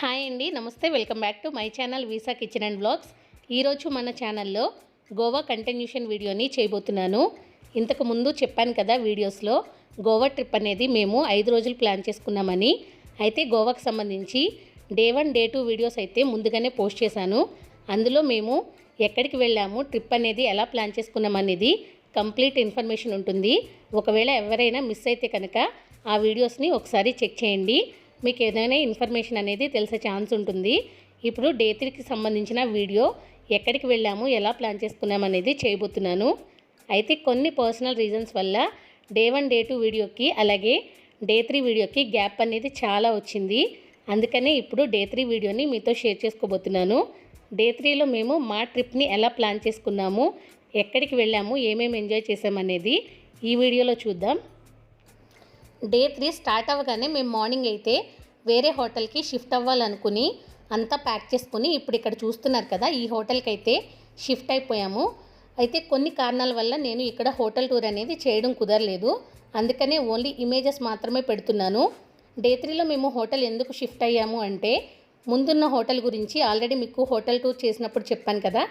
Hi అండి నమస్తే. Welcome back to my channel visa kitchen and blogs ఈరోజు మన ఛానల్లో గోవా కంటిన్యూషన్ వీడియోని చేయబోతున్నాను. ఇంతకు ముందు చెప్పాను కదా వీడియోస్లో గోవా ట్రిప్ అనేది మేము ఐదు రోజులు ప్లాన్ చేసుకున్నామని. అయితే గోవాకు సంబంధించి day one day two videos అయితే ముందుగానే పోస్ట్ చేశాను. అందులో మేము ఎక్కడికి వెళ్ళాము ట్రిప్ అనేది ఎలా ప్లాన్ చేసుకున్నాం అనేది కంప్లీట్ ఇన్ఫర్మేషన్ ఉంటుంది. ఒకవేళ ఎవరైనా మిస్ అయితే కనుక ఆ వీడియోస్ని ఒకసారి చెక్ చేయండి. మీకు ఏదైనా ఇన్ఫర్మేషన్ అనేది తెలిసే ఛాన్స్ ఉంటుంది. ఇప్పుడు డే త్రీకి సంబంధించిన వీడియో ఎక్కడికి వెళ్ళాము ఎలా ప్లాన్ చేసుకున్నాం అనేది చేయబోతున్నాను. అయితే కొన్ని పర్సనల్ రీజన్స్ వల్ల డే వన్ డే టూ వీడియోకి అలాగే డే త్రీ వీడియోకి గ్యాప్ అనేది చాలా వచ్చింది. అందుకనే ఇప్పుడు డే త్రీ వీడియోని మీతో షేర్ చేసుకోబోతున్నాను. డే త్రీలో మేము మా ట్రిప్ని ఎలా ప్లాన్ చేసుకున్నాము ఎక్కడికి వెళ్ళాము ఏమేమి ఎంజాయ్ చేసామనేది ఈ వీడియోలో చూద్దాం. డే త్రీ స్టార్ట్ అవ్వగానే మేము మార్నింగ్ అయితే వేరే హోటల్కి షిఫ్ట్ అవ్వాలనుకుని అంతా ప్యాక్ చేసుకుని ఇప్పుడు ఇక్కడ చూస్తున్నారు కదా ఈ హోటల్కి అయితే షిఫ్ట్ అయిపోయాము. అయితే కొన్ని కారణాల వల్ల నేను ఇక్కడ హోటల్ టూర్ అనేది చేయడం కుదరలేదు. అందుకనే ఓన్లీ ఇమేజెస్ మాత్రమే పెడుతున్నాను. డే త్రీలో మేము హోటల్ ఎందుకు షిఫ్ట్ అయ్యాము అంటే ముందున్న హోటల్ గురించి ఆల్రెడీ మీకు హోటల్ టూర్ చేసినప్పుడు చెప్పాను కదా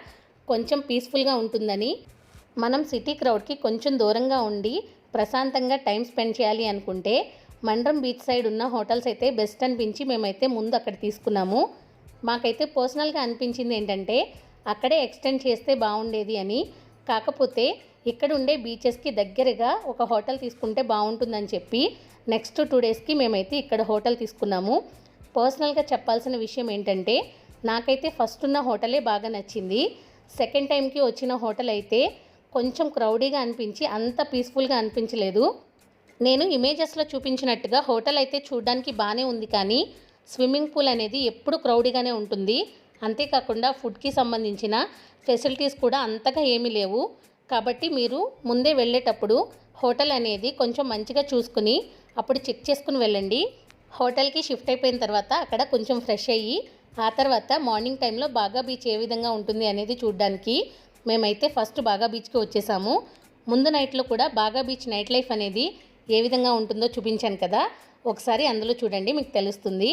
కొంచెం పీస్ఫుల్గా ఉంటుందని. మనం సిటీ క్రౌడ్కి కొంచెం దూరంగా ఉండి ప్రశాంతంగా టైం స్పెండ్ చేయాలి అనుకుంటే మండ్రం బీచ్ సైడ్ ఉన్న హోటల్స్ అయితే బెస్ట్ అనిపించి మేమైతే ముందు అక్కడ తీసుకున్నాము. మాకైతే పర్సనల్గా అనిపించింది ఏంటంటే అక్కడే ఎక్స్టెండ్ చేస్తే బాగుండేది అని. కాకపోతే ఇక్కడ ఉండే బీచెస్కి దగ్గరగా ఒక హోటల్ తీసుకుంటే బాగుంటుందని చెప్పి నెక్స్ట్ టూ డేస్కి మేమైతే ఇక్కడ హోటల్ తీసుకున్నాము. పర్సనల్గా చెప్పాల్సిన విషయం ఏంటంటే నాకైతే ఫస్ట్ ఉన్న హోటలే బాగా నచ్చింది. సెకండ్ టైంకి వచ్చిన హోటల్ అయితే కొంచెం క్రౌడీగా అనిపించి అంత పీస్ఫుల్గా అనిపించలేదు. నేను ఇమేజెస్లో చూపించినట్టుగా హోటల్ అయితే చూడడానికి బాగానే ఉంది కానీ స్విమ్మింగ్ పూల్ అనేది ఎప్పుడు క్రౌడీగానే ఉంటుంది. అంతేకాకుండా ఫుడ్కి సంబంధించిన ఫెసిలిటీస్ కూడా అంతగా ఏమీ లేవు. కాబట్టి మీరు ముందే వెళ్ళేటప్పుడు హోటల్ అనేది కొంచెం మంచిగా చూసుకుని అప్పుడు చెక్ చేసుకుని వెళ్ళండి. హోటల్కి షిఫ్ట్ అయిపోయిన తర్వాత అక్కడ కొంచెం ఫ్రెష్ అయ్యి ఆ తర్వాత మార్నింగ్ టైంలో బాగా బీచ్ ఏ విధంగా ఉంటుంది అనేది చూడడానికి మేమైతే ఫస్ట్ బాగా బీచ్కి వచ్చేసాము. ముందు నైట్లో కూడా బాగా బీచ్ నైట్ లైఫ్ అనేది ఏ విధంగా ఉంటుందో చూపించాను కదా. ఒకసారి అందులో చూడండి మీకు తెలుస్తుంది.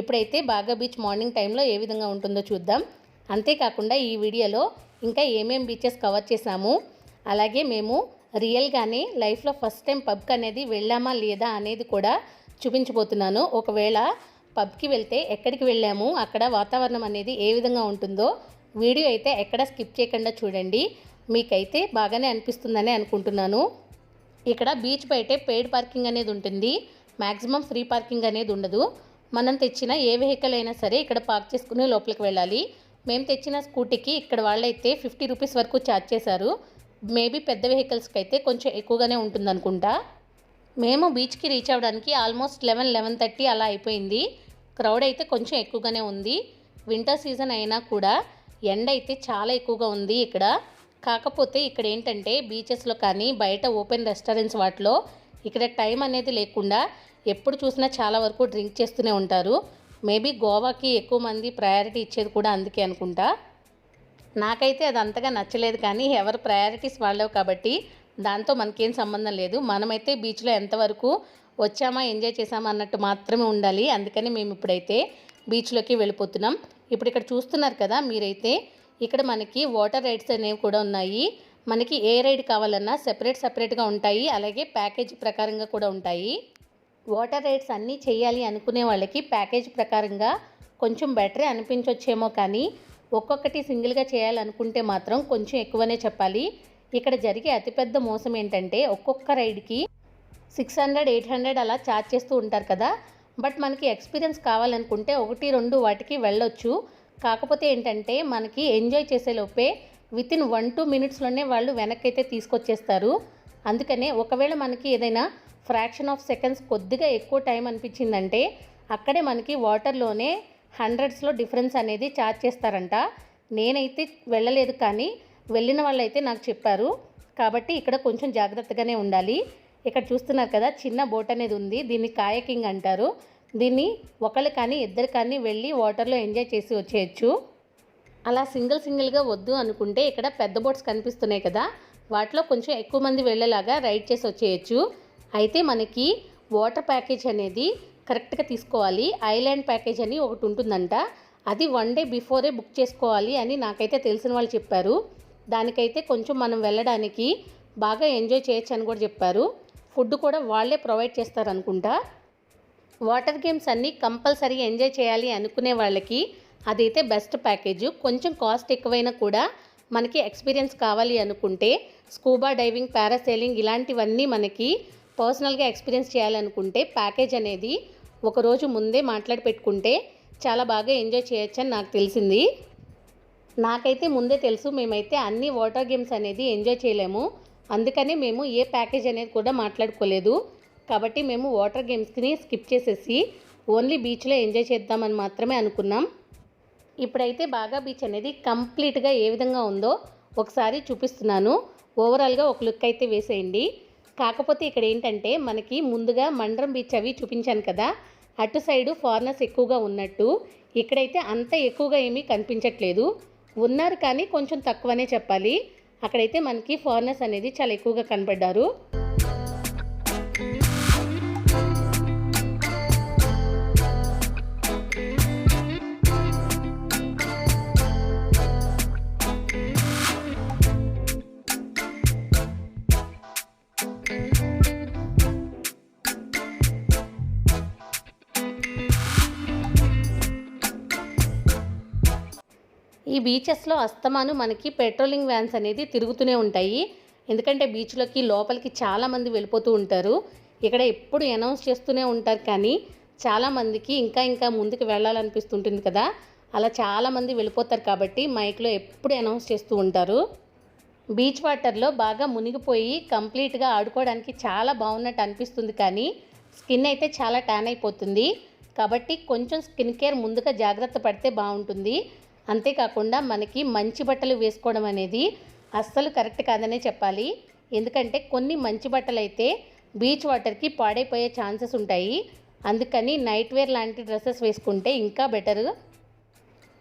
ఇప్పుడైతే బాగా బీచ్ మార్నింగ్ టైంలో ఏ విధంగా ఉంటుందో చూద్దాం. అంతేకాకుండా ఈ వీడియోలో ఇంకా ఏమేం బీచెస్ కవర్ చేసాము అలాగే మేము రియల్గానే లైఫ్లో ఫస్ట్ టైం పబ్కి అనేది వెళ్ళామా లేదా అనేది కూడా చూపించబోతున్నాను. ఒకవేళ పబ్కి వెళ్తే ఎక్కడికి వెళ్ళాము అక్కడ వాతావరణం అనేది ఏ విధంగా ఉంటుందో వీడియో అయితే ఎక్కడ స్కిప్ చేయకుండా చూడండి. మీకైతే బాగానే అనిపిస్తుందని అనుకుంటున్నాను. ఇక్కడ బీచ్ బయటే పెయిడ్ పార్కింగ్ అనేది ఉంటుంది. మ్యాక్సిమం ఫ్రీ పార్కింగ్ అనేది ఉండదు. మనం తెచ్చిన ఏ వెహికల్ అయినా సరే ఇక్కడ పార్క్ చేసుకుని లోపలికి వెళ్ళాలి. మేము తెచ్చిన స్కూటీకి ఇక్కడ వాళ్ళైతే ఫిఫ్టీ రూపీస్ వరకు ఛార్జ్ చేశారు. మేబీ పెద్ద వెహికల్స్కి అయితే కొంచెం ఎక్కువగానే ఉంటుంది అనుకుంటా మేము బీచ్కి రీచ్ అవ్వడానికి ఆల్మోస్ట్ లెవెన్ లెవెన్ థర్టీ అలా అయిపోయింది. క్రౌడ్ అయితే కొంచెం ఎక్కువగానే ఉంది. వింటర్ సీజన్ అయినా కూడా ఎండ అయితే చాలా ఎక్కువగా ఉంది ఇక్కడ. కాకపోతే ఇక్కడ ఏంటంటే బీచెస్లో కానీ బయట ఓపెన్ రెస్టారెంట్స్ వాటిలో ఇక్కడ టైం అనేది లేకుండా ఎప్పుడు చూసినా చాలా వరకు డ్రింక్ చేస్తూనే ఉంటారు. మేబీ గోవాకి ఎక్కువ మంది ప్రయారిటీ ఇచ్చేది కూడా అందుకే అనుకుంటా. నాకైతే అది అంతగా నచ్చలేదు కానీ ఎవరి ప్రయారిటీస్ వాళ్ళవు కాబట్టి దాంతో మనకేం సంబంధం లేదు. మనమైతే బీచ్లో ఎంతవరకు వచ్చామా ఎంజాయ్ చేసామా అన్నట్టు మాత్రమే ఉండాలి. అందుకని మేము ఇప్పుడైతే బీచ్లోకి వెళ్ళిపోతున్నాం. ఇప్పుడు ఇక్కడ చూస్తున్నారు కదా మీరైతే ఇక్కడ మనకి వాటర్ రైడ్స్ అనేవి కూడా ఉన్నాయి. మనకి ఏ రైడ్ కావాలన్నా సెపరేట్ సెపరేట్గా ఉంటాయి. అలాగే ప్యాకేజ్ ప్రకారంగా కూడా ఉంటాయి. వాటర్ రైడ్స్ అన్నీ చేయాలి అనుకునే వాళ్ళకి ప్యాకేజ్ ప్రకారంగా కొంచెం బెటరే అనిపించవచ్చేమో కానీ ఒక్కొక్కటి సింగిల్గా చేయాలనుకుంటే మాత్రం కొంచెం ఎక్కువనే చెప్పాలి. ఇక్కడ జరిగే అతిపెద్ద మోసం ఏంటంటే ఒక్కొక్క రైడ్కి సిక్స్ హండ్రెడ్ ఎయిట్ హండ్రెడ్ అలా ఛార్జ్ చేస్తూ ఉంటారు కదా. బట్ మనకి ఎక్స్పీరియన్స్ కావాలనుకుంటే ఒకటి రెండు వాటికి వెళ్ళొచ్చు. కాకపోతే ఏంటంటే మనకి ఎంజాయ్ చేసేలోపే విత్ ఇన్ వన్ టూ మినిట్స్లోనే వాళ్ళు వెనక్కి అయితే తీసుకొచ్చేస్తారు. అందుకనే ఒకవేళ మనకి ఏదైనా ఫ్రాక్షన్ ఆఫ్ సెకండ్స్ కొద్దిగా ఎక్కువ టైం అనిపించిందంటే అక్కడే మనకి వాటర్లోనే హండ్రెడ్స్లో డిఫరెన్స్ అనేది చార్జ్ చేస్తారంట. నేనైతే వెళ్ళలేదు కానీ వెళ్ళిన వాళ్ళైతే నాకు చెప్పారు. కాబట్టి ఇక్కడ కొంచెం జాగ్రత్తగానే ఉండాలి. ఇక్కడ చూస్తున్నారు కదా చిన్న బోట్ అనేది ఉంది. దీన్ని కాయకింగ్ అంటారు. దీన్ని ఒకళ్ళు కానీ ఇద్దరు కానీ వెళ్ళి వాటర్లో ఎంజాయ్ చేసి వచ్చేయచ్చు. అలా సింగిల్ సింగిల్గా వద్దు అనుకుంటే ఇక్కడ పెద్ద బోట్స్ కనిపిస్తున్నాయి కదా వాటిలో కొంచెం ఎక్కువ మంది వెళ్ళేలాగా రైడ్ చేసి వచ్చేయచ్చు. అయితే మనకి వాటర్ ప్యాకేజ్ అనేది కరెక్ట్గా తీసుకోవాలి. ఐలాండ్ ప్యాకేజ్ అని ఒకటి ఉంటుందంట. అది వన్ డే బిఫోరే బుక్ చేసుకోవాలి అని నాకైతే తెలిసిన వాళ్ళు చెప్పారు. దానికైతే కొంచెం మనం వెళ్ళడానికి బాగా ఎంజాయ్ చేయొచ్చు అని కూడా చెప్పారు. ఫుడ్ కూడా వాళ్ళే ప్రొవైడ్ చేస్తారు అనుకుంటా వాటర్ గేమ్స్ అన్నీ కంపల్సరీ ఎంజాయ్ చేయాలి అనుకునే వాళ్ళకి అదైతే బెస్ట్ ప్యాకేజ్. కొంచెం కాస్ట్ ఎక్కువైనా కూడా మనకి ఎక్స్పీరియన్స్ కావాలి అనుకుంటే స్కూబా డైవింగ్ పారాసైలింగ్ ఇలాంటివన్నీ మనకి పర్సనల్గా ఎక్స్పీరియన్స్ చేయాలనుకుంటే ప్యాకేజ్ అనేది ఒకరోజు ముందే మాట్లాడి పెట్టుకుంటే చాలా బాగా ఎంజాయ్ చేయొచ్చని నాకు తెలిసింది. నాకైతే ముందే తెలుసు మేమైతే అన్ని వాటర్ గేమ్స్ అనేది ఎంజాయ్ చేయలేము. అందుకనే మేము ఏ ప్యాకేజ్ అనేది కూడా మాట్లాడుకోలేదు. కాబట్టి మేము వాటర్ గేమ్స్ని స్కిప్ చేసేసి ఓన్లీ బీచ్లో ఎంజాయ్ చేద్దామని మాత్రమే అనుకున్నాం. ఇప్పుడైతే బాగా బీచ్ అనేది కంప్లీట్గా ఏ విధంగా ఉందో ఒకసారి చూపిస్తున్నాను. ఓవరాల్గా ఒక లుక్ అయితే వేసేయండి. కాకపోతే ఇక్కడ ఏంటంటే మనకి ముందుగా మండ్రం బీచ్ అవి చూపించాను కదా అటు సైడు ఫారినర్స్ ఎక్కువగా ఉన్నట్టు. ఇక్కడైతే అంత ఎక్కువగా ఏమీ కనిపించట్లేదు. ఉన్నారు కానీ కొంచెం తక్కువనే చెప్పాలి. అక్కడైతే మనకి ఫారినర్స్ అనేది చాలా ఎక్కువగా కనపడ్డారు. ఈ బీచెస్లో అస్తమాను మనకి పెట్రోలింగ్ వ్యాన్స్ అనేది తిరుగుతూనే ఉంటాయి. ఎందుకంటే బీచ్లోకి లోపలికి చాలామంది వెళ్ళిపోతూ ఉంటారు. ఇక్కడ ఎప్పుడు అనౌన్స్ చేస్తూనే ఉంటారు కానీ చాలామందికి ఇంకా ఇంకా ముందుకు వెళ్ళాలనిపిస్తుంటుంది కదా. అలా చాలామంది వెళ్ళిపోతారు కాబట్టి మైక్లో ఎప్పుడు అనౌన్స్ చేస్తూ ఉంటారు. బీచ్ వాటర్లో బాగా మునిగిపోయి కంప్లీట్గా ఆడుకోవడానికి చాలా బాగున్నట్టు అనిపిస్తుంది కానీ స్కిన్ అయితే చాలా ట్యాన్ అయిపోతుంది. కాబట్టి కొంచెం స్కిన్ కేర్ ముందుగా జాగ్రత్త పడితే బాగుంటుంది. అంతేకాకుండా మనకి మంచి బట్టలు వేసుకోవడం అనేది అస్సలు కరెక్ట్ కాదనే చెప్పాలి. ఎందుకంటే కొన్ని మంచి బట్టలు అయితే బీచ్ వాటర్కి పాడైపోయే ఛాన్సెస్ ఉంటాయి. అందుకని నైట్ వేర్ లాంటి డ్రెస్సెస్ వేసుకుంటే ఇంకా బెటర్.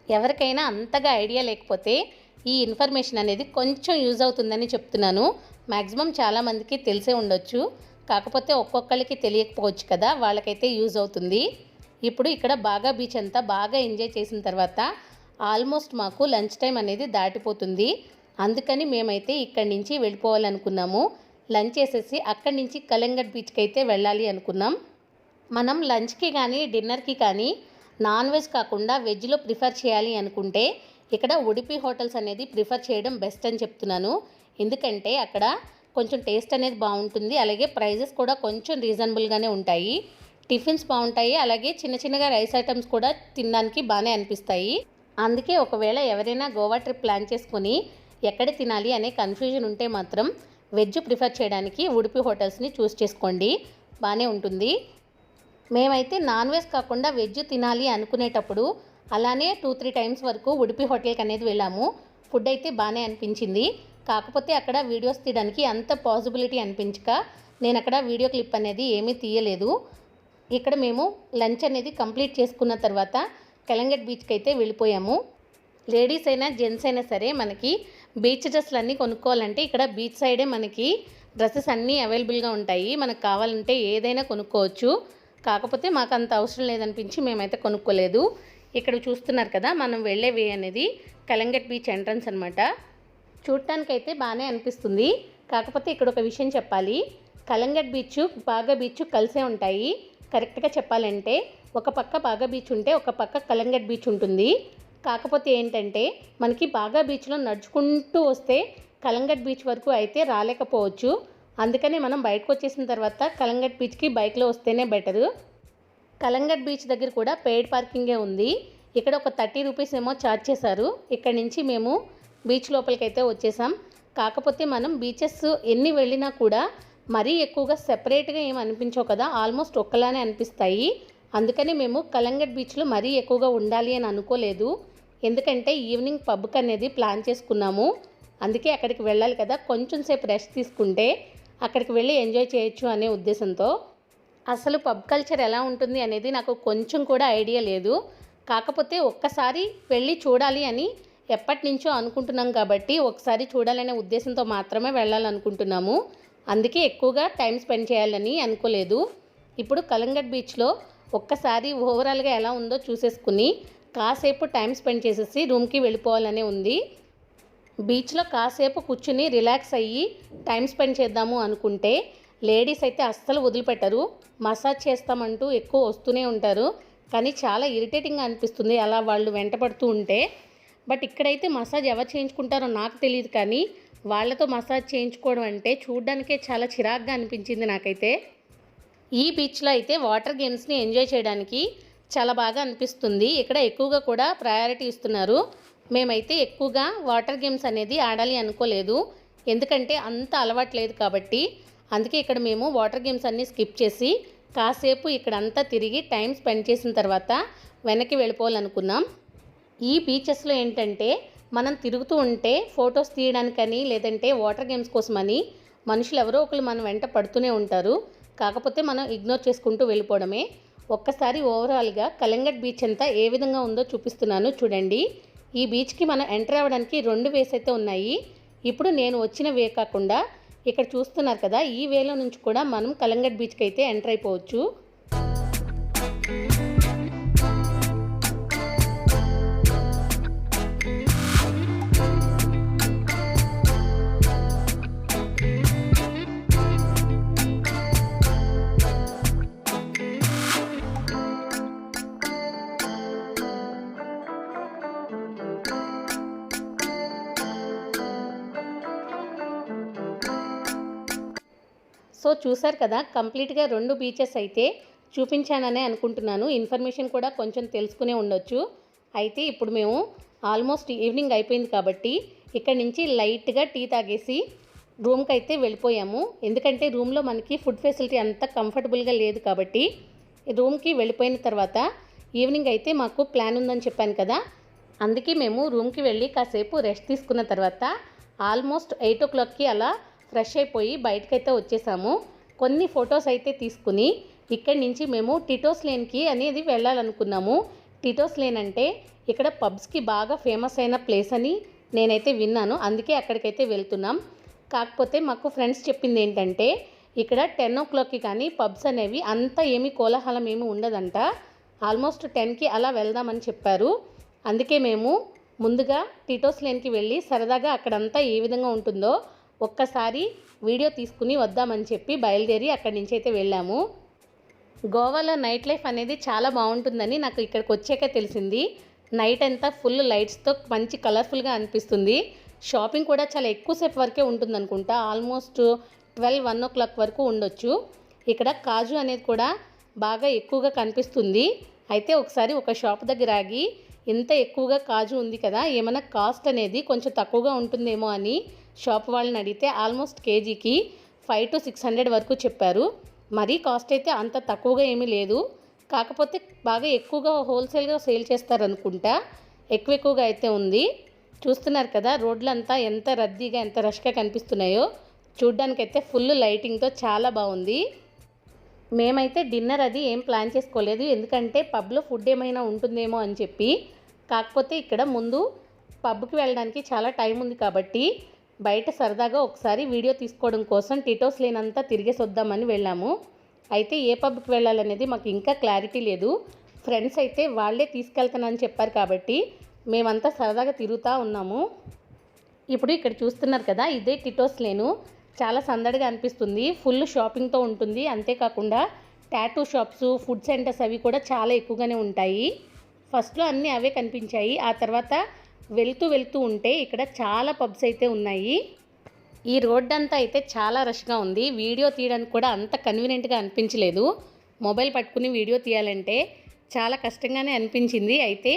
ఎవరికైనా అంతగా ఐడియా లేకపోతే ఈ ఇన్ఫర్మేషన్ అనేది కొంచెం యూజ్ అవుతుందని చెప్తున్నాను. మ్యాక్సిమం చాలామందికి తెలిసే ఉండొచ్చు. కాకపోతే ఒక్కొక్కరికి తెలియకపోవచ్చు కదా వాళ్ళకైతే యూజ్ అవుతుంది. ఇప్పుడు ఇక్కడ బాగా బీచ్ అంతా బాగా ఎంజాయ్ చేసిన తర్వాత ఆల్మోస్ట్ మాకు లంచ్ టైం అనేది దాటిపోతుంది. అందుకని మేమైతే ఇక్కడి నుంచి వెళ్ళిపోవాలనుకున్నాము. లంచ్ చేసేసి అక్కడి నుంచి కలంగట్ బీచ్కి అయితే వెళ్ళాలి అనుకున్నాం. మనం లంచ్కి కానీ డిన్నర్కి కానీ నాన్ వెజ్ కాకుండా వెజ్లో ప్రిఫర్ చేయాలి అనుకుంటే ఇక్కడ ఉడిపి హోటల్స్ అనేది ప్రిఫర్ చేయడం బెస్ట్ అని చెప్తున్నాను. ఎందుకంటే అక్కడ కొంచెం టేస్ట్ అనేది బాగుంటుంది. అలాగే ప్రైజెస్ కూడా కొంచెం రీజనబుల్గానే ఉంటాయి. టిఫిన్స్ బాగుంటాయి. అలాగే చిన్న చిన్నగా రైస్ ఐటమ్స్ కూడా తినడానికి బాగానే అనిపిస్తాయి. అందుకే ఒకవేళ ఎవరైనా గోవా ట్రిప్ ప్లాన్ చేసుకుని ఎక్కడ తినాలి అనే కన్ఫ్యూజన్ ఉంటే మాత్రం వెజ్ ప్రిఫర్ చేయడానికి ఉడిపి హోటల్స్ని చూస్ చేసుకోండి. బాగానే ఉంటుంది. మేమైతే నాన్ వెజ్ కాకుండా వెజ్ తినాలి అనుకునేటప్పుడు అలానే టూ త్రీ టైమ్స్ వరకు ఉడిపి హోటల్కి అనేది వెళ్ళాము. ఫుడ్ అయితే బాగానే అనిపించింది. కాకపోతే అక్కడ వీడియోస్ తీయడానికి అంత పాసిబిలిటీ అనిపించక నేను అక్కడ వీడియో క్లిప్ అనేది ఏమీ తీయలేదు. ఇక్కడ మేము లంచ్ అనేది కంప్లీట్ చేసుకున్న తర్వాత కలంగట్ బీచ్కి అయితే వెళ్ళిపోయాము. లేడీస్ అయినా జెంట్స్ అయినా సరే మనకి బీచ్ డ్రెస్సులు అన్నీ కొనుక్కోవాలంటే ఇక్కడ బీచ్ సైడే మనకి డ్రెస్సెస్ అన్నీ అవైలబుల్గా ఉంటాయి. మనకు కావాలంటే ఏదైనా కొనుక్కోవచ్చు. కాకపోతే మాకు అంత అవసరం లేదనిపించి మేమైతే కొనుక్కోలేదు. ఇక్కడ చూస్తున్నారు కదా మనం వెళ్ళే వే అనేది కలంగట్ బీచ్ ఎంట్రన్స్ అనమాట చూడటానికైతే బాగానే అనిపిస్తుంది. కాకపోతే ఇక్కడ ఒక విషయం చెప్పాలి. కలంగట్ బీచ్ బాగా బీచ్ కలిసే ఉంటాయి. కరెక్ట్గా చెప్పాలంటే ఒక పక్క బాగా బీచ్ ఉంటే ఒక పక్క కలంగట్ బీచ్ ఉంటుంది. కాకపోతే ఏంటంటే మనకి బాగా బీచ్లో నడుచుకుంటూ వస్తే కలంగట్ బీచ్ వరకు అయితే రాలేకపోవచ్చు. అందుకనే మనం బయటకు వచ్చేసిన తర్వాత కలంగట్ బీచ్కి బైక్లో వస్తేనే బెటరు. కలంగట్ బీచ్ దగ్గర కూడా పెయిడ్ పార్కింగే ఉంది. ఇక్కడ ఒక థర్టీ రూపీస్ ఏమో ఛార్జ్ చేశారు. ఇక్కడ నుంచి మేము బీచ్ లోపలికి అయితే వచ్చేసాం. కాకపోతే మనం బీచెస్ ఎన్ని వెళ్ళినా కూడా మరీ ఎక్కువగా సెపరేట్గా ఏం అనిపించవు కదా? ఆల్మోస్ట్ ఒక్కలానే అనిపిస్తాయి. అందుకని మేము కలంగట్ బీచ్లో మరీ ఎక్కువగా ఉండాలి అని అనుకోలేదు. ఎందుకంటే ఈవినింగ్ పబ్కి అనేది ప్లాన్ చేసుకున్నాము. అందుకే అక్కడికి వెళ్ళాలి కదా? కొంచెం సేపు రెస్ట్ తీసుకుంటే అక్కడికి వెళ్ళి ఎంజాయ్ చేయొచ్చు అనే ఉద్దేశంతో. అసలు పబ్ కల్చర్ ఎలా ఉంటుంది అనేది నాకు కొంచెం కూడా ఐడియా లేదు. కాకపోతే ఒక్కసారి వెళ్ళి చూడాలి అని ఎప్పటి నుంచో అనుకుంటున్నాం కాబట్టి ఒకసారి చూడాలనే ఉద్దేశంతో మాత్రమే వెళ్ళాలనుకుంటున్నాము. అందుకే ఎక్కువగా టైం స్పెండ్ చేయాలని అనుకోలేదు. ఇప్పుడు కలంగట్ బీచ్లో ఒక్కసారి ఓవరాల్గా ఎలా ఉందో చూసేసుకుని కాసేపు టైం స్పెండ్ చేసేసి రూమ్కి వెళ్ళిపోవాలనే ఉంది. బీచ్లో కాసేపు కూర్చుని రిలాక్స్ అయ్యి టైం స్పెండ్ చేద్దాము అనుకుంటే లేడీస్ అయితే అస్సలు వదిలిపెట్టరు. మసాజ్ చేస్తామంటూ ఎక్కువ వస్తూనే ఉంటారు. కానీ చాలా ఇరిటేటింగ్గా అనిపిస్తుంది అలా వాళ్ళు వెంటపడుతూ ఉంటే. బట్ ఇక్కడైతే మసాజ్ ఎవరు చేయించుకుంటారో నాకు తెలియదు కానీ వాళ్ళతో మసాజ్ చేయించుకోవడం అంటే చూడ్డానికే చాలా చిరాగ్గా అనిపించింది నాకైతే. ఈ బీచ్లో అయితే వాటర్ గేమ్స్ని ఎంజాయ్ చేయడానికి చాలా బాగా అనిపిస్తుంది. ఇక్కడ ఎక్కువగా కూడా ప్రయారిటీ ఇస్తున్నారు. మేమైతే ఎక్కువగా వాటర్ గేమ్స్ అనేది ఆడాలి అనుకోలేదు. ఎందుకంటే అంత అలవాటు లేదు కాబట్టి. అందుకే ఇక్కడ మేము వాటర్ గేమ్స్ అన్నీ స్కిప్ చేసి కాసేపు ఇక్కడ అంతా తిరిగి టైం స్పెండ్ చేసిన తర్వాత వెనక్కి వెళ్ళిపోవాలనుకున్నాం. ఈ బీచెస్లో ఏంటంటే మనం తిరుగుతూ ఉంటే ఫొటోస్ తీయడానికని లేదంటే వాటర్ గేమ్స్ కోసమని మనుషులు ఎవరో ఒకరు మన వెంట పడుతూనే ఉంటారు. కాకపోతే మనం ఇగ్నోర్ చేసుకుంటూ వెళ్ళిపోవడమే. ఒక్కసారి ఓవరాల్గా కలంగట్ బీచ్ అంతా ఏ విధంగా ఉందో చూపిస్తున్నాను చూడండి. ఈ బీచ్కి మనం ఎంటర్ అవ్వడానికి రెండు వేస్ అయితే ఉన్నాయి. ఇప్పుడు నేను వచ్చిన వే కాకుండా ఇక్కడ చూస్తున్నారు కదా ఈ వేలో నుంచి కూడా మనం కలంగట్ బీచ్కి అయితే ఎంటర్ అయిపోవచ్చు. సో చూసారు కదా కంప్లీట్గా రెండు బీచెస్ అయితే చూపించాననే అనుకుంటున్నాను. ఇన్ఫర్మేషన్ కూడా కొంచెం తెలుసుకునే ఉండొచ్చు. అయితే ఇప్పుడు మేము ఆల్మోస్ట్ ఈవినింగ్ అయిపోయింది కాబట్టి ఇక్కడ నుంచి లైట్గా టీ తాగేసి రూమ్కి అయితే వెళ్ళిపోయాము. ఎందుకంటే రూమ్లో మనకి ఫుడ్ ఫెసిలిటీ అంత కంఫర్టబుల్గా లేదు కాబట్టి రూమ్కి వెళ్ళిపోయిన తర్వాత ఈవినింగ్ అయితే మాకు ప్లాన్ ఉందని చెప్పాను కదా. అందుకే మేము రూమ్కి వెళ్ళి కాసేపు రెస్ట్ తీసుకున్న తర్వాత ఆల్మోస్ట్ ఎయిట్ ఓ క్లాక్కి అలా ఫ్రెష్ అయిపోయి బయటకైతే వచ్చేసాము. కొన్ని ఫొటోస్ అయితే తీసుకుని ఇక్కడి నుంచి మేము టిటోస్ లేన్కి అనేది వెళ్ళాలనుకున్నాము. టిటోస్ లేన్ అంటే ఇక్కడ పబ్స్కి బాగా ఫేమస్ అయిన ప్లేస్ అని నేనైతే విన్నాను. అందుకే అక్కడికైతే వెళ్తున్నాం. కాకపోతే మాకు ఫ్రెండ్స్ చెప్పింది ఏంటంటే ఇక్కడ టెన్ ఓ క్లాక్కి కానీ పబ్స్ అనేవి అంత ఏమీ కోలాహలం ఏమి ఉండదంట. ఆల్మోస్ట్ టెన్కి అలా వెళ్దామని చెప్పారు. అందుకే మేము ముందుగా టిటోస్ లేన్కి వెళ్ళి సరదాగా అక్కడంతా ఏ విధంగా ఉంటుందో ఒక్కసారి వీడియో తీసుకుని వద్దామని చెప్పి బయలుదేరి అక్కడి నుంచి అయితే వెళ్ళాము. గోవాలో నైట్ లైఫ్ అనేది చాలా బాగుంటుందని నాకు ఇక్కడికి వచ్చాక తెలిసింది. నైట్ అంతా ఫుల్ లైట్స్తో మంచి కలర్ఫుల్గా అనిపిస్తుంది. షాపింగ్ కూడా చాలా ఎక్కువసేపు వరకే ఉంటుంది అనుకుంటా almost twelve one o'clock వరకు ఉండొచ్చు. ఇక్కడ కాజు అనేది కూడా బాగా ఎక్కువగా కనిపిస్తుంది. అయితే ఒకసారి ఒక షాప్ దగ్గర ఆగి ఇంత ఎక్కువగా కాజు ఉంది కదా ఏమైనా కాస్ట్ అనేది కొంచెం తక్కువగా ఉంటుందేమో అని షాప్ వాళ్ళని అడిగితే ఆల్మోస్ట్ కేజీకి ఫైవ్ టు సిక్స్ హండ్రెడ్ వరకు చెప్పారు. మరీ కాస్ట్ అయితే అంత తక్కువగా ఏమీ లేదు. కాకపోతే బాగా ఎక్కువగా హోల్సేల్గా సేల్ చేస్తారనుకుంటా. ఎక్కువ ఎక్కువగా అయితే ఉంది. చూస్తున్నారు కదా రోడ్లంతా ఎంత రద్దీగా ఎంత రష్గా కనిపిస్తున్నాయో. చూడ్డానికైతే ఫుల్ లైటింగ్తో చాలా బాగుంది. మేమైతే డిన్నర్ అది ఏం ప్లాన్ చేసుకోలేదు. ఎందుకంటే పబ్లో ఫుడ్ ఏమైనా ఉంటుందేమో అని చెప్పి. కాకపోతే ఇక్కడ ముందు పబ్కి వెళ్ళడానికి చాలా టైం ఉంది కాబట్టి బయట సరదాగా ఒకసారి వీడియో తీసుకోవడం కోసం టిటోస్ లేనంతా తిరిగేసి వద్దామని వెళ్ళాము. అయితే ఏ పబ్కి వెళ్ళాలనేది మాకు ఇంకా క్లారిటీ లేదు. ఫ్రెండ్స్ అయితే వాళ్ళే తీసుకెళ్తానని చెప్పారు కాబట్టి మేమంతా సరదాగా తిరుగుతూ ఉన్నాము. ఇప్పుడు ఇక్కడ చూస్తున్నారు కదా ఇదే టిటోస్ లేను. చాలా సందడిగా అనిపిస్తుంది. ఫుల్ షాపింగ్తో ఉంటుంది. అంతేకాకుండా టాటూ షాప్స్ ఫుడ్ సెంటర్స్ అవి కూడా చాలా ఎక్కువగానే ఉంటాయి. ఫస్ట్లో అన్నీ అవే కనిపించాయి. ఆ తర్వాత వెళ్తూ వెళ్తూ ఉంటే ఇక్కడ చాలా పబ్స్ అయితే ఉన్నాయి. ఈ రోడ్ అంతా అయితే చాలా రష్గా ఉంది. వీడియో తీయడానికి కూడా అంత కన్వీనియంట్గా అనిపించలేదు. మొబైల్ పట్టుకుని వీడియో తీయాలంటే చాలా కష్టంగానే అనిపించింది. అయితే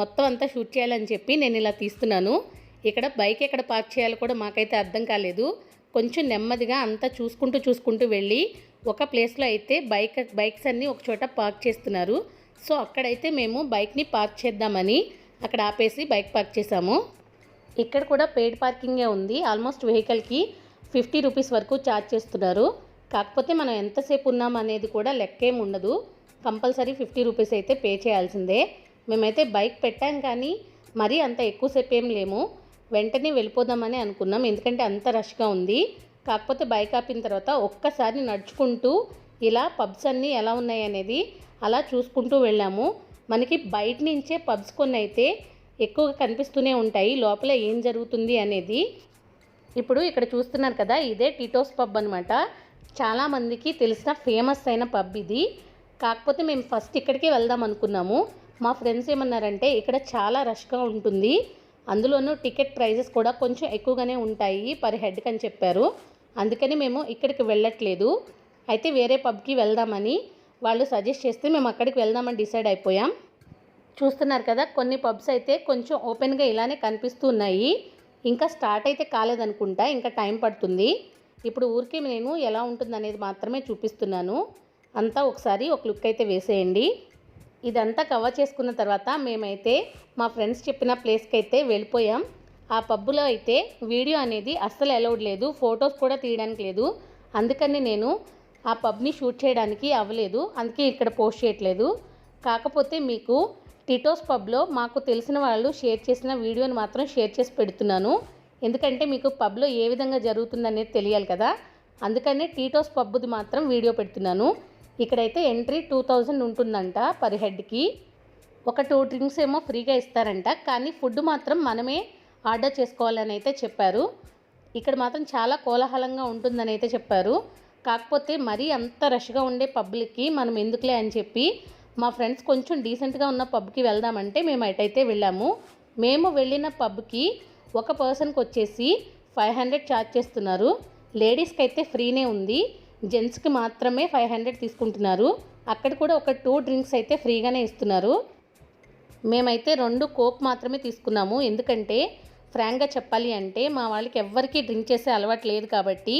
మొత్తం అంతా షూట్ చేయాలని చెప్పి నేను ఇలా తీస్తున్నాను. ఇక్కడ బైక్ ఎక్కడ పార్క్ చేయాలో కూడా మాకైతే అర్థం కాలేదు. కొంచెం నెమ్మదిగా అంతా చూసుకుంటూ చూసుకుంటూ వెళ్ళి ఒక ప్లేస్లో అయితే బైక్ బైక్స్ అన్నీ ఒక చోట పార్క్ చేస్తున్నారు. సో అక్కడైతే మేము బైక్ని పార్క్ చేద్దామని అక్కడ ఆపేసి బైక్ పార్క్ చేసాము ఇక్కడ కూడా పెయిడ్ పార్కింగే ఉంది. ఆల్మోస్ట్ వెహికల్కి ఫిఫ్టీ రూపీస్ వరకు ఛార్జ్ చేస్తున్నారు. కాకపోతే మనం ఎంతసేపు ఉన్నాం అనేది కూడా లెక్కేం ఉండదు. కంపల్సరీ ఫిఫ్టీ రూపీస్ అయితే పే చేయాల్సిందే. మేమైతే బైక్ పెట్టాం కానీ మరీ అంత ఎక్కువసేపు ఏం లేము. వెంటనే వెళ్ళిపోదామని అనుకున్నాం. ఎందుకంటే అంత రష్గా ఉంది. కాకపోతే బైక్ ఆపిన తర్వాత ఒక్కసారి నడుచుకుంటూ ఇలా పబ్స్ అన్నీ ఎలా ఉన్నాయి అనేది అలా చూసుకుంటూ వెళ్ళాము. మనకి బయట నుంచే పబ్స్ కొన్ని అయితే ఎక్కువగా కనిపిస్తూనే ఉంటాయి. లోపల ఏం జరుగుతుంది అనేది ఇప్పుడు ఇక్కడ చూస్తున్నారు కదా ఇదే టిటోస్ పబ్ అనమాట చాలామందికి తెలిసిన ఫేమస్ అయిన పబ్ ఇది. కాకపోతే మేము ఫస్ట్ ఇక్కడికే వెళ్దాం అనుకున్నాము. మా ఫ్రెండ్స్ ఏమన్నారంటే ఇక్కడ చాలా రష్గా ఉంటుంది. అందులోనూ టికెట్ ప్రైజెస్ కూడా కొంచెం ఎక్కువగానే ఉంటాయి పర్ హెడ్కి అని చెప్పారు. అందుకని మేము ఇక్కడికి వెళ్ళట్లేదు. అయితే వేరే పబ్కి వెళ్దామని వాళ్ళు సజెస్ట్ చేస్తే మేము అక్కడికి వెళ్దామని డిసైడ్ అయిపోయాం. చూస్తున్నారు కదా కొన్ని పబ్స్ అయితే కొంచెం ఓపెన్గా ఇలానే కనిపిస్తూ ఉన్నాయి ఇంకా స్టార్ట్ అయితే కాలేదనుకుంటా ఇంకా టైం పడుతుంది. ఇప్పుడు ఊరికి నేను ఎలా ఉంటుందనేది మాత్రమే చూపిస్తున్నాను. అంతా ఒకసారి ఒక లుక్ అయితే వేసేయండి. ఇదంతా కవర్ చేసుకున్న తర్వాత మేమైతే మా ఫ్రెండ్స్ చెప్పిన ప్లేస్కి అయితే వెళ్ళిపోయాం. ఆ పబ్బులో అయితే వీడియో అనేది అస్సలు అలౌడ్ లేదు ఫొటోస్ కూడా తీయడానికి లేదు. అందుకని నేను ఆ పబ్ని షూట్ చేయడానికి అవ్వలేదు. అందుకే ఇక్కడ పోస్ట్ చేయట్లేదు. కాకపోతే మీకు టిటోస్ పబ్లో మాకు తెలిసిన వాళ్ళు షేర్ చేసిన వీడియోని మాత్రం షేర్ చేసి పెడుతున్నాను. ఎందుకంటే మీకు పబ్లో ఏ విధంగా జరుగుతుందనేది తెలియాలి కదా. అందుకనే టీటోస్ పబ్ది మాత్రం వీడియో పెడుతున్నాను. ఇక్కడైతే ఎంట్రీ టూ థౌజండ్ ఉంటుందంట పర్ హెడ్కి. ఒక టూ డ్రింక్స్ ఏమో ఫ్రీగా ఇస్తారంట. కానీ ఫుడ్ మాత్రం మనమే ఆర్డర్ చేసుకోవాలని అయితే చెప్పారు. ఇక్కడ మాత్రం చాలా కోలాహలంగా ఉంటుందని అయితే చెప్పారు. కాకపోతే మరీ అంత రష్గా ఉండే పబ్లిక్కి మనం ఎందుకులే అని చెప్పి మా ఫ్రెండ్స్ కొంచెం డీసెంట్గా ఉన్న పబ్కి వెళ్దామంటే మేము ఎటైతే వెళ్ళాము. మేము వెళ్ళిన పబ్కి ఒక పర్సన్కి వచ్చేసి ఫైవ్ హండ్రెడ్ ఛార్జ్ చేస్తున్నారు. లేడీస్కి అయితే ఫ్రీనే ఉంది. జెంట్స్కి మాత్రమే ఫైవ్ హండ్రెడ్ తీసుకుంటున్నారు. అక్కడ కూడా ఒక టూ డ్రింక్స్ అయితే ఫ్రీగానే ఇస్తున్నారు. మేమైతే రెండు కోక్ మాత్రమే తీసుకున్నాము. ఎందుకంటే ఫ్రాంక్గా చెప్పాలి అంటే మా వాళ్ళకి ఎవ్వరికీ డ్రింక్ చేసే అలవాటు లేదు కాబట్టి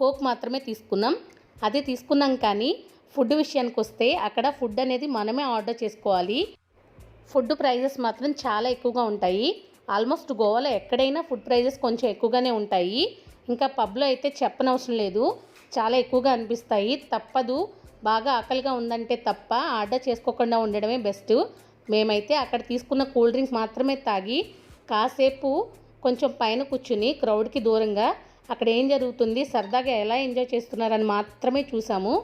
కోక్ మాత్రమే తీసుకున్నాం. అదే తీసుకున్నాం కానీ ఫుడ్ విషయానికి వస్తే అక్కడ ఫుడ్ అనేది మనమే ఆర్డర్ చేసుకోవాలి. ఫుడ్ ప్రైజెస్ మాత్రం చాలా ఎక్కువగా ఉంటాయి. ఆల్మోస్ట్ గోవాలో ఎక్కడైనా ఫుడ్ ప్రైజెస్ కొంచెం ఎక్కువగానే ఉంటాయి. ఇంకా పబ్లో అయితే చెప్పనవసరం లేదు. చాలా ఎక్కువగా అనిపిస్తాయి. తప్పదు. బాగా ఆకలిగా ఉందంటే తప్ప ఆర్డర్ చేసుకోకుండా ఉండడమే బెస్ట్. మేమైతే అక్కడ తీసుకున్న కూల్ డ్రింక్ మాత్రమే తాగి కాసేపు కొంచెం పైన కూర్చుని క్రౌడ్కి దూరంగా అక్కడ ఏం జరుగుతుంది? సరదాగా ఎలా ఎంజాయ్ చేస్తున్నారని మాత్రమే చూసాము.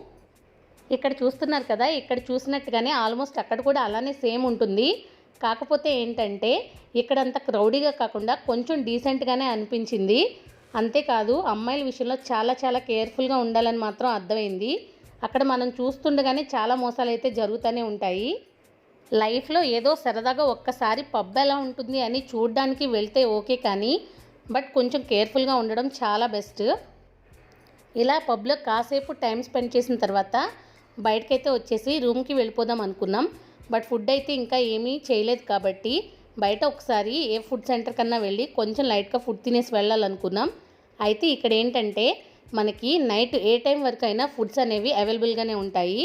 ఇక్కడ చూస్తున్నారు కదా ఇక్కడ చూసినట్టుగానే ఆల్మోస్ట్ అక్కడ కూడా అలానే సేమ్ ఉంటుంది. కాకపోతే ఏంటంటే ఇక్కడ అంత క్రౌడీగా కాకుండా కొంచెం డీసెంట్గానే అనిపించింది. అంతేకాదు అమ్మాయిల విషయంలో చాలా చాలా కేర్ఫుల్గా ఉండాలని మాత్రం అర్థమైంది. అక్కడ మనం చూస్తుండగానే చాలా మోసాలు అయితే జరుగుతూనే ఉంటాయి. లైఫ్లో ఏదో సరదాగా ఒక్కసారి పబ్ ఎలా ఉంటుంది అని చూడడానికి వెళ్తే ఓకే కానీ బట్ కొంచెం కేర్ఫుల్గా ఉండడం చాలా బెస్ట్. ఇలా పబ్లో కాసేపు టైం స్పెండ్ చేసిన తర్వాత బయటకైతే వచ్చేసి రూమ్కి వెళ్ళిపోదాం అనుకున్నాం. బట్ ఫుడ్ అయితే ఇంకా ఏమీ చేయలేదు కాబట్టి బయట ఒకసారి ఏ ఫుడ్ సెంటర్ కన్నా వెళ్ళి కొంచెం లైట్గా ఫుడ్ తినేసి వెళ్ళాలనుకున్నాం. అయితే ఇక్కడ ఏంటంటే మనకి నైట్ ఏ టైం వరకు అయినా ఫుడ్స్ అనేవి అవైలబుల్గానే ఉంటాయి.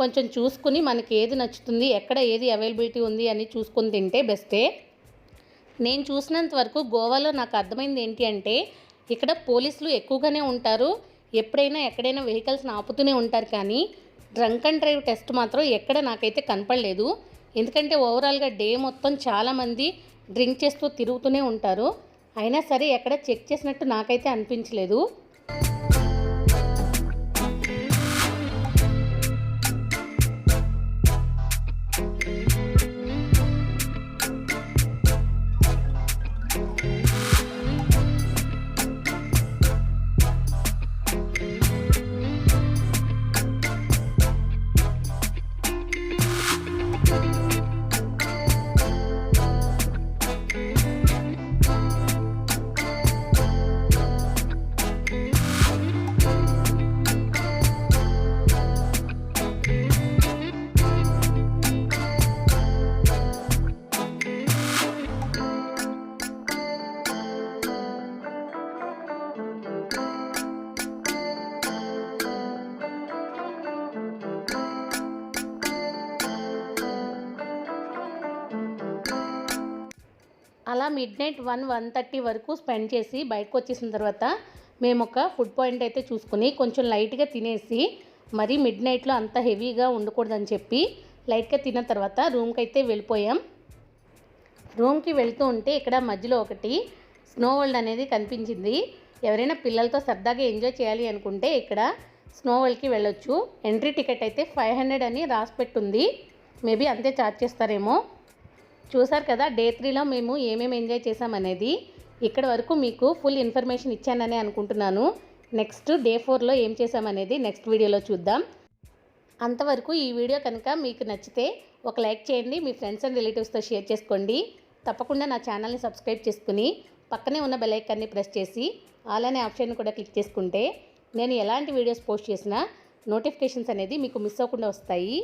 కొంచెం చూసుకుని మనకి ఏది నచ్చుతుంది ఎక్కడ ఏది అవైలబిలిటీ ఉంది అని చూసుకొని తింటే బెస్టే. నేను చూసినంత వరకు గోవాలో నాకు అర్థమైంది ఏంటి అంటే ఇక్కడ పోలీసులు ఎక్కువగానే ఉంటారు. ఎప్పుడైనా ఎక్కడైనా వెహికల్స్ని ఆపుతూనే ఉంటారు కానీ డ్రంక్ అండ్ డ్రైవ్ టెస్ట్ మాత్రం ఎక్కడ నాకైతే కనపడలేదు. ఎందుకంటే ఓవరాల్గా డే మొత్తం చాలామంది డ్రింక్ చేస్తూ తిరుగుతూనే ఉంటారు. అయినా సరే ఎక్కడ చెక్ చేసినట్టు నాకైతే అనిపించలేదు. Midnight one one thirty వరకు స్పెండ్ చేసి బయటకు వచ్చేసిన తర్వాత మేము ఒక ఫుడ్ పాయింట్ అయితే చూసుకుని కొంచెం లైట్గా తినేసి మరి మిడ్ నైట్లో అంత హెవీగా ఉండకూడదని చెప్పి లైట్గా తిన్న తర్వాత రూమ్కి అయితే వెళ్ళిపోయాం. రూమ్కి వెళ్తూ ఉంటే ఇక్కడ మధ్యలో ఒకటి స్నో వరల్డ్ అనేది కనిపించింది. ఎవరైనా పిల్లలతో సరదాగా ఎంజాయ్ చేయాలి అనుకుంటే ఇక్కడ స్నో వరల్డ్కి వెళ్ళొచ్చు. ఎంట్రీ టికెట్ అయితే ఫైవ్ హండ్రెడ్ అని రాసి పెట్టుంది. మేబీ అంతే ఛార్జ్ చేస్తారేమో. చూసారు కదా డే త్రీలో మేము ఏమేమి ఎంజాయ్ చేసామనేది ఇక్కడ వరకు మీకు ఫుల్ ఇన్ఫర్మేషన్ ఇచ్చానని అనుకుంటున్నాను. నెక్స్ట్ డే ఫోర్లో ఏం చేసామనేది నెక్స్ట్ వీడియోలో చూద్దాం. అంతవరకు ఈ వీడియో కనుక మీకు నచ్చితే ఒక లైక్ చేయండి మీ ఫ్రెండ్స్ అండ్ రిలేటివ్స్తో షేర్ చేసుకోండి. తప్పకుండా నా ఛానల్ని సబ్స్క్రైబ్ చేసుకుని పక్కనే ఉన్న బెలైకాన్ని ప్రెస్ చేసి ఆల్ అనే ఆప్షన్ కూడా క్లిక్ చేసుకుంటే నేను ఎలాంటి వీడియోస్ పోస్ట్ చేసినా నోటిఫికేషన్స్ అనేది మీకు మిస్ అవ్వకుండా వస్తాయి.